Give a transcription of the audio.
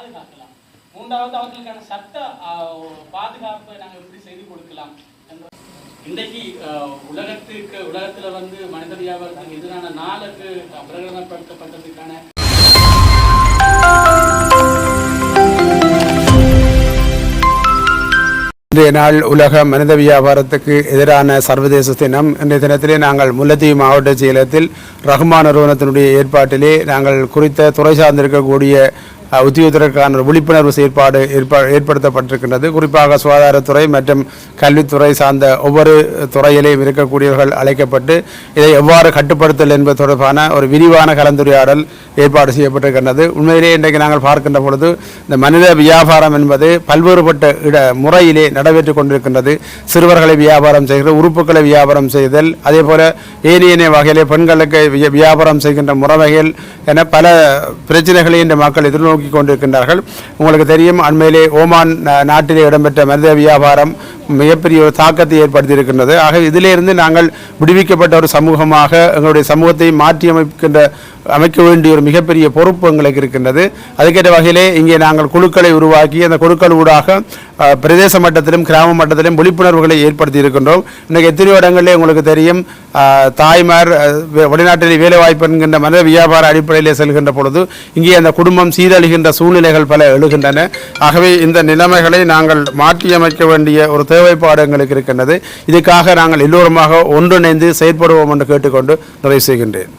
பாதுகாக்கலாம். மூன்றாவது அவர்களுக்கான சட்ட பாதுகாப்பை நாங்கள் எப்படி செய்து கொடுக்கலாம் இன்றைக்கு உலகத்துக்கு உலகத்தில் வந்து மனித வியாபாரத்துக்கு எதிரான நாளுக்கு பிரகடனப்படுத்தப்பட்டதுக்கான இன்றைய நாள் உலக மனித வியாபாரத்துக்கு எதிரான சர்வதேச தினம். இன்றைய தினத்திலே நாங்கள் முல்லத்தீவு மாவட்ட செயலகத்தில் ரஹ்மான் நிறுவனத்தினுடைய ஏற்பாட்டிலே நாங்கள் குறித்த துறை சார்ந்திருக்கக்கூடிய உத்தியோகத்திற்கான ஒரு விழிப்புணர்வு செயற்பாடு ஏற்படுத்தப்பட்டிருக்கின்றது. குறிப்பாக சுகாதாரத்துறை மற்றும் கல்வித்துறை சார்ந்த ஒவ்வொரு துறையிலேயும் இருக்கக்கூடியவர்கள் அழைக்கப்பட்டு இதை எவ்வாறு கட்டுப்படுத்தல் என்பது தொடர்பான ஒரு விரிவான கலந்துரையாடல் ஏற்பாடு செய்யப்பட்டிருக்கின்றது. உண்மையிலே இன்றைக்கு நாங்கள் பார்க்கின்ற பொழுது இந்த மனித வியாபாரம் என்பது பல்வேறுபட்ட இட முறையிலே நடைபெற்றுக் கொண்டிருக்கின்றது. சிறுவர்களை வியாபாரம் செய்கிற உறுப்புகளை வியாபாரம் செய்தல் அதே போல ஏனைய வகையிலே பெண்களுக்கு விய- வியாபாரம் செய்கின்ற முறைமைகள் என பல பிரச்சனைகளை இந்த மக்கள் எதிர்நோக்கி கொண்டிருக்கின்றார்கள். உங்களுக்கு தெரியும் அண்மையிலே ஓமான் நாட்டிலே இடம்பெற்ற மனித வியாபாரம் மிகப்பெரிய ஒரு தாக்கத்தை ஏற்படுத்தியிருக்கின்றது. ஆக இதிலிருந்து நாங்கள் விடுவிக்கப்பட்ட ஒரு சமூகமாக எங்களுடைய சமூகத்தை மாற்றி அமைக்கின்ற அமைக்க வேண்டிய ஒரு மிகப்பெரிய பொறுப்பு எங்களுக்கு இருக்கின்றது. அதுக்கேற்ற வகையிலே இங்கே நாங்கள் குழுக்களை உருவாக்கி அந்த குழுக்கள் ஊடாக பிரதேச மட்டத்திலும் கிராம மட்டத்திலும் விழிப்புணர்வுகளை ஏற்படுத்தி இருக்கின்றோம் இன்றைக்கு எத்தனையோ இடங்களிலே உங்களுக்கு தெரியும் தாய்மார் வெளிநாட்டில் வேலைவாய்ப்பு என்கின்ற மனித வியாபார அடிப்படையிலே செல்கின்ற பொழுது இங்கே அந்த குடும்பம் சீரழிகின்ற சூழ்நிலைகள் பல எழுகின்றன. ஆகவே இந்த நிலைமைகளை நாங்கள் மாற்றியமைக்க வேண்டிய ஒரு தேவைப்பாடு எங்களுக்கு இருக்கின்றது. இதுக்காக நாங்கள் எல்லோருமாக ஒன்றிணைந்து செயற்படுவோம் என்று கேட்டுக்கொண்டு நிறைவு செய்கின்றேன்.